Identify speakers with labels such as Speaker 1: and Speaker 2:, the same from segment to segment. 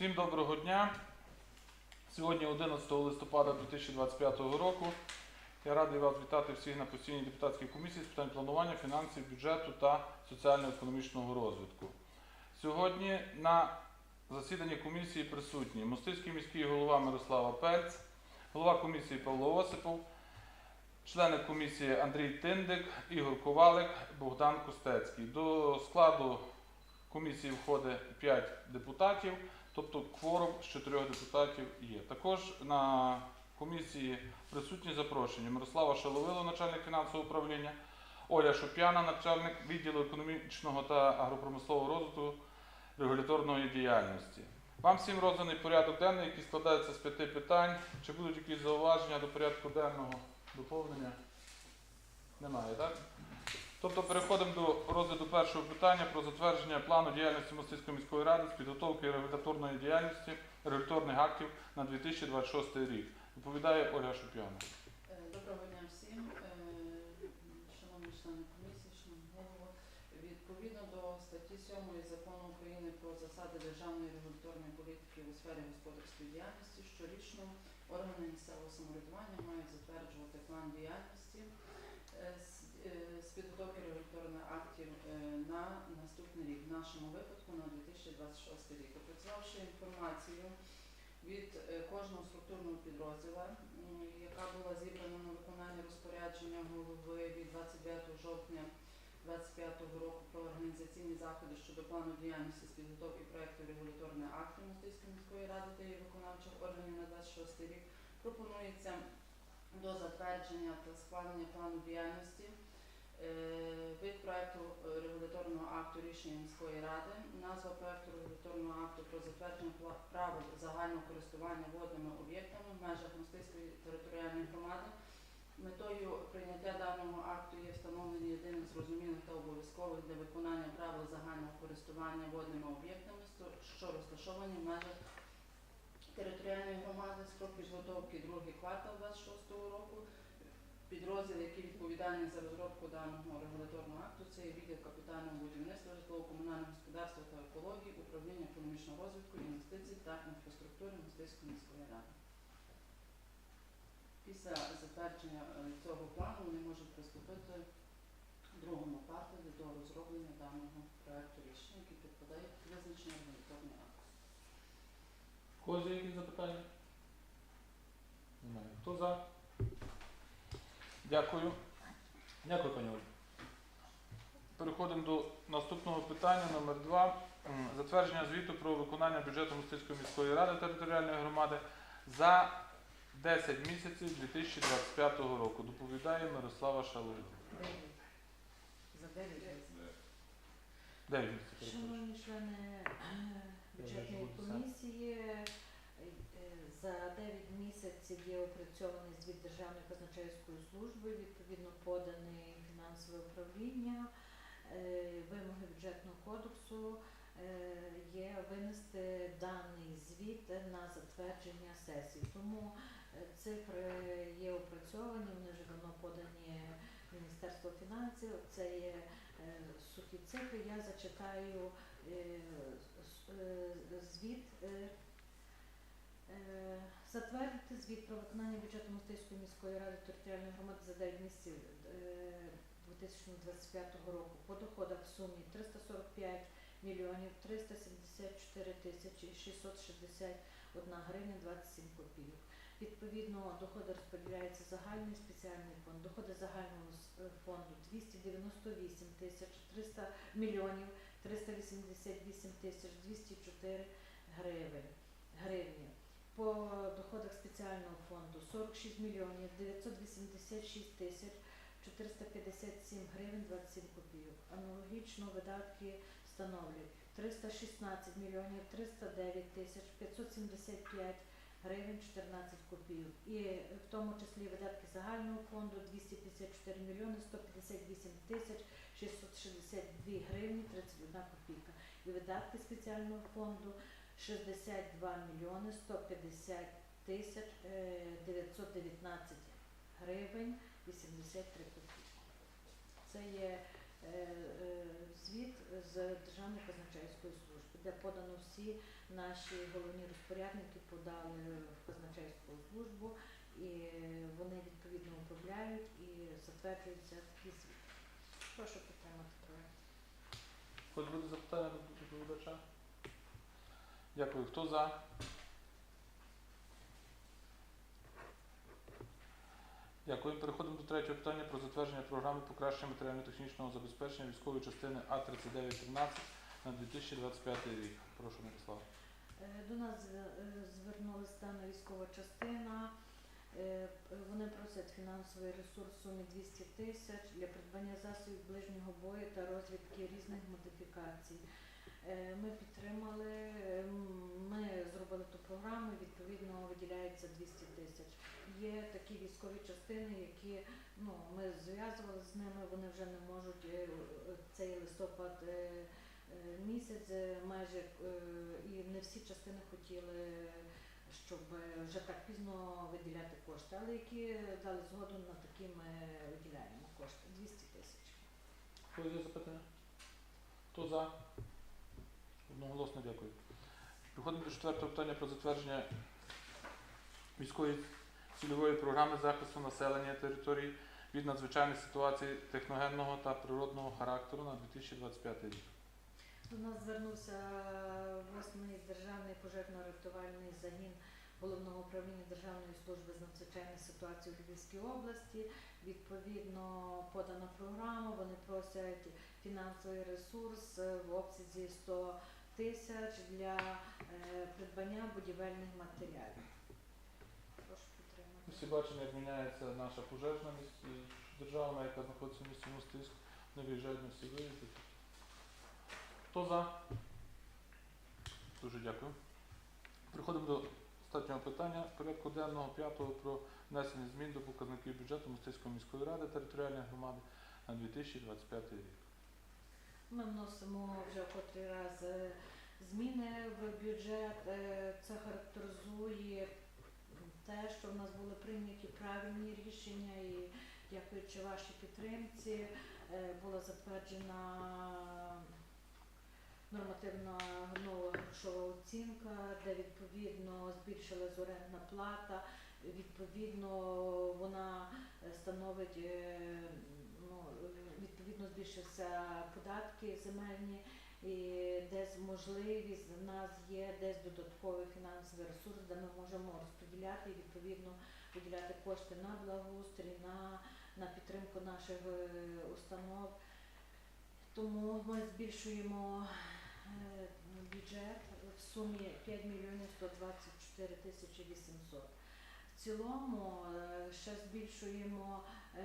Speaker 1: Всім доброго дня. Сьогодні 11 листопада 2025 року. Я радий вас вітати всіх на постійній депутатській комісії з питань планування, фінансів, бюджету та соціально-економічного розвитку. Сьогодні на засіданні комісії присутні Мостицький міський голова Мирослава Пельц, голова комісії Павло Осипов, члени комісії Андрій Тиндик, Ігор Ковалик, Богдан Костецький. До складу комісії входить 5 депутатів, тобто кворум з 4 депутатів є. Також на комісії присутні запрошені Мирослава Шаловило, начальник фінансового управління, Оля Шоп'яна, начальник відділу економічного та агропромислового розвитку регуляторної діяльності. Вам всім розданий порядок денний, який складається з п'яти питань. Чи будуть якісь зауваження до порядку денного доповнення? Немає, так? Тобто переходимо до розгляду першого питання про затвердження плану діяльності Мостицької міської ради з підготовки регуляторної діяльності регуляторних актів на 2026 рік. Доповідає Ольга Шуп'яна.
Speaker 2: Е, Доброго дня всім, Е, шановні члени комісії, шановні голово. Відповідно до статті 7 закону України про засади державної регуляторної політики у сфері господарської діяльності, щорічно органи місцевого самоврядування мають затверджувати план діяльності з- е, з підготовки регуляторних актів е, на наступний рік, в нашому випадку на 2026 рік. Опрацювавши інформацію від е, кожного структурного підрозділу, яка була зібрана на виконання розпорядження голови від 29 жовтня 2025 року про організаційні заходи щодо плану діяльності з підготовки проекту регуляторних актів Мостицької міської ради та її виконавчих органів на 26 рік, пропонується до затвердження та схвалення плану діяльності е, вид проекту е, регуляторного акту рішення міської ради, назва проекту регуляторного акту про затвердження права загального користування водними об'єктами в межах Мостицької територіальної громади. Метою прийняття даного акту є встановлення єдиних зрозумілих та обов'язкових для виконання правил загального користування водними об'єктами, що розташовані в межах територіальної громади, строк підготовки другий квартал 26 року. Підрозділ, який відповідальний за розробку даного регуляторного акту, це є відділ капітального будівництва, житлово-комунального господарства та екології, управління економічного розвитку, інвестицій та інфраструктури Мостицької міської ради. Після затвердження е, цього плану вони можуть приступити другому кварталі до розроблення даного проекту рішення, який підпадає під визначення регуляторного акту.
Speaker 1: Є якісь запитання? Немає. Хто за? Дякую. Дякую, пані Олі. Переходимо до наступного питання номер два. Затвердження звіту про виконання бюджету Мостицької міської ради територіальної громади за 10 місяців 2025 року. Доповідає Мирослава Шалович.
Speaker 2: За 9 років.
Speaker 1: 9 місяців.
Speaker 3: Шановні члени е, бюджетної комісії, за 9 місяців є опрацьований звіт Державної казначейської служби, відповідно поданий фінансове управління, е, вимоги бюджетного кодексу е, є винести даний звіт на затвердження сесії. Тому е, цифри є опрацьовані, вони вже давно подані Міністерство фінансів. Це є сухі цифри. Я зачитаю звіт. Е, е, Затвердити звіт про виконання бюджету Мостицької міської ради територіальної громади за 9 місяців е, 2025 року по доходах в сумі 345 мільйонів 374 тисячі 661 гривня 27 копійок. Відповідно, доходи розподіляються загальний спеціальний фонд. Доходи загального е, фонду 298 тисяч 300 мільйонів 388 тисяч 204 гривень. По доходах спеціального фонду 46 мільйонів 986 тисяч 457 гривень 27 копійок. Аналогічно видатки становлять 316 мільйонів 309 тисяч 575 гривень 14 копійок. І в тому числі видатки загального фонду 254 мільйони 158 тисяч 662 гривні 31 копійка. І видатки спеціального фонду 62 мільйони 150 тисяч е, 919 гривень 83 копійки. Це є е, е, звіт з Державної казначейської служби. де подано всі наші головні розпорядники подали в казначейську службу, і вони відповідно управляють і затверджуються такі звіти. Прошу підтримати проект.
Speaker 1: Хоч буде запитання до доповідача? Дякую. Хто за? Дякую. Переходимо до третього питання про затвердження програми покращення матеріально-технічного забезпечення військової частини А3913 на 2025 рік. Прошу, Мирослава.
Speaker 3: Е, До нас е, звернулася дана військова частина. Е, Вони просять фінансовий ресурс сумі 200 тисяч для придбання засобів ближнього бою та розвідки різних модифікацій. Е, Ми підтримали, е, ми зробили ту програму, відповідно виділяється 200 тисяч. Є такі військові частини, які ну, ми зв'язували з ними, вони вже не можуть е, цей листопад місяць майже і не всі частини хотіли, щоб вже так пізно виділяти кошти, але які дали згоду на такі ми виділяємо кошти 200 тисяч.
Speaker 1: Хто запитання? Хто за? Одноголосно дякую. Переходимо до четвертого питання про затвердження міської цільової програми захисту населення території від надзвичайних ситуацій техногенного та природного характеру на 2025 рік.
Speaker 3: До нас звернувся восьмий державний пожежно-рятувальний загін головного управління Державної служби з надзвичайних ситуацій у Львівській області. Відповідно подана програма. Вони просять фінансовий ресурс е, в обсязі 100 тисяч для е, придбання будівельних матеріалів. Прошу підтримати.
Speaker 1: Всі бачимо, як міняється наша пожежна міс- державна, яка знаходиться в місті Мостиськ. Не виїжджають на всі виїзди. Хто за? Дуже дякую. Переходимо до останнього питання порядку денного п'ятого про внесення змін до показників бюджету Мостиської міської ради територіальної громади на 2025 рік.
Speaker 3: Ми вносимо вже котрий раз е, зміни в бюджет. Е, Це характеризує те, що в нас були прийняті правильні рішення і дякуючи вашій підтримці е, була затверджена нормативна нова грошова оцінка, де відповідно збільшилась орендна плата. Відповідно, вона становить ну, відповідно збільшився податки земельні, і десь можливість в нас є десь додатковий фінансовий ресурс, де ми можемо розподіляти і відповідно виділяти кошти на благоустрій, на, на підтримку наших е, установ. Тому ми збільшуємо е, бюджет в сумі 5 мільйонів 124 тисячі 800. В цілому е, ще збільшуємо е,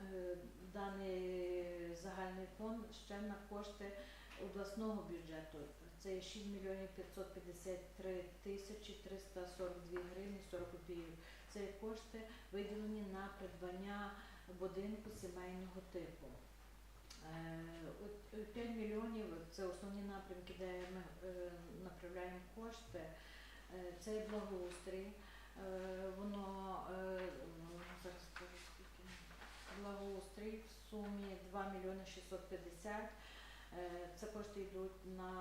Speaker 3: е, даний загальний фонд ще на кошти обласного бюджету. Це 6 мільйонів 553 тисячі 342 гривні 40 копійок. Це кошти виділені на придбання будинку сімейного типу. Е, е, 5 мільйонів це основні напрямки, де ми направляємо кошти. Це благоустрій. Е, Воно е, зараз скажу скільки. Благоустрій в сумі 2 мільйони 650. Е, Це кошти йдуть на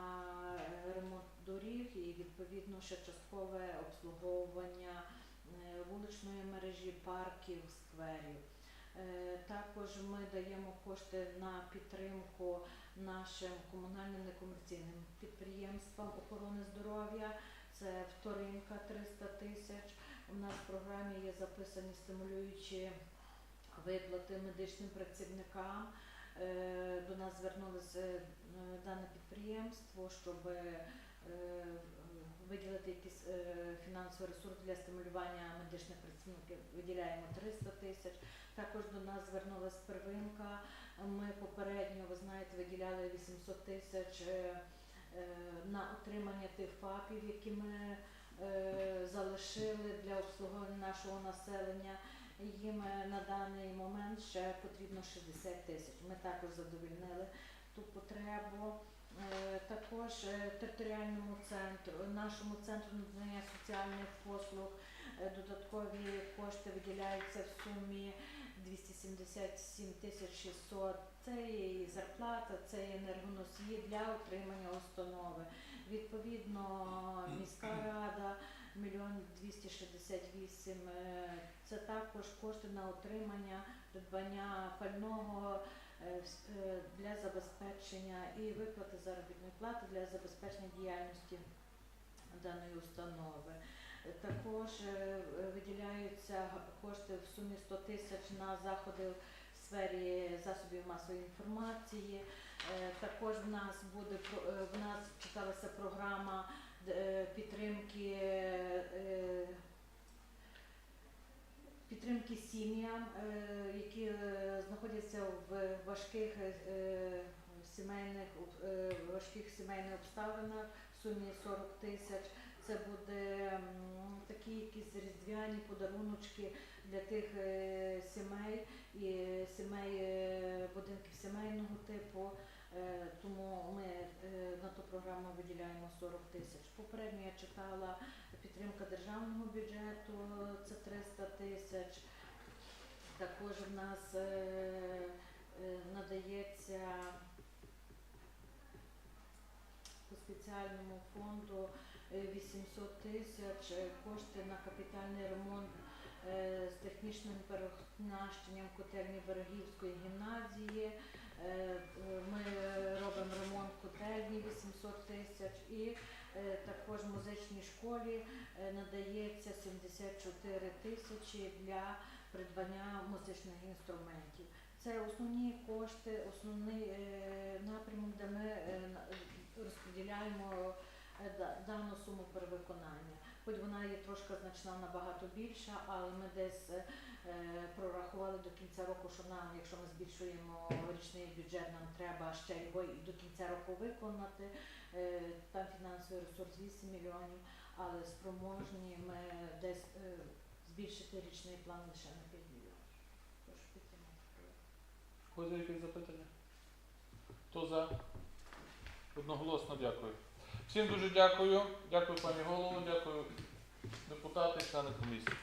Speaker 3: ремонт доріг і відповідно ще часткове обслуговування вуличної мережі, парків, скверів. Також ми даємо кошти на підтримку нашим комунальним некомерційним підприємствам охорони здоров'я. Це вторинка 300 тисяч. У нас в програмі є записані стимулюючі виплати медичним працівникам. Е, До нас звернулося е, дане підприємство, щоб е, виділити якийсь фінансовий ресурс для стимулювання медичних працівників. Виділяємо 300 тисяч. Також до нас звернулася первинка. Ми попередньо, ви знаєте, виділяли 800 тисяч на отримання тих ФАПів, які ми залишили для обслуговування нашого населення. Їм е, на даний момент ще потрібно 60 тисяч. Ми також задовільнили ту потребу. Е, Також е, територіальному центру, нашому центру надання соціальних послуг е, додаткові кошти виділяються в сумі 277 тисяч 600. Це і зарплата, це є енергоносії для утримання установи. Відповідно, міська рада мільйон 268. е, Це також кошти на утримання, придбання пального е, е, для забезпечення і виплати заробітної плати для забезпечення діяльності даної установи. Також виділяються кошти в сумі 100 тисяч на заходи в сфері засобів масової інформації. Також в нас буде в нас читалася програма підтримки. е, Підтримки сім'ям, е, які е, знаходяться в важких е, сімейних е, важких сімейних обставинах в сумі 40 тисяч. Це буде такі якісь різдвяні подаруночки для тих е, сімей і сімей е, будинків сімейного типу. Е, Тому ми е, на ту програму виділяємо 40 тисяч. Попередньо я читала підтримка державного бюджету, це 300 тисяч. Також в нас е, надається по спеціальному фонду е, 800 тисяч кошти на капітальний ремонт з технічним переоснащенням котельні Берегівської гімназії. Е, Ми робимо ремонт котельні 800 тисяч і е, також музичній школі е, надається 74 тисячі для придбання музичних інструментів. Це основні кошти, основний напрямок, де ми розподіляємо дану суму перевиконання. Хоч вона є трошки значна набагато більша, але ми десь е, е, прорахували до кінця року, що нам, якщо ми збільшуємо річний бюджет, нам треба ще його і до кінця року виконати. Е, Там фінансовий ресурс 8 мільйонів, але спроможні ми десь збільшити річний план лише на 5 мільйонів. Прошу підтримати.
Speaker 1: Кого є якісь запитання? Хто за? Одноголосно дякую. Всім дуже дякую. Дякую, пані голову, дякую депутати, члени комісії.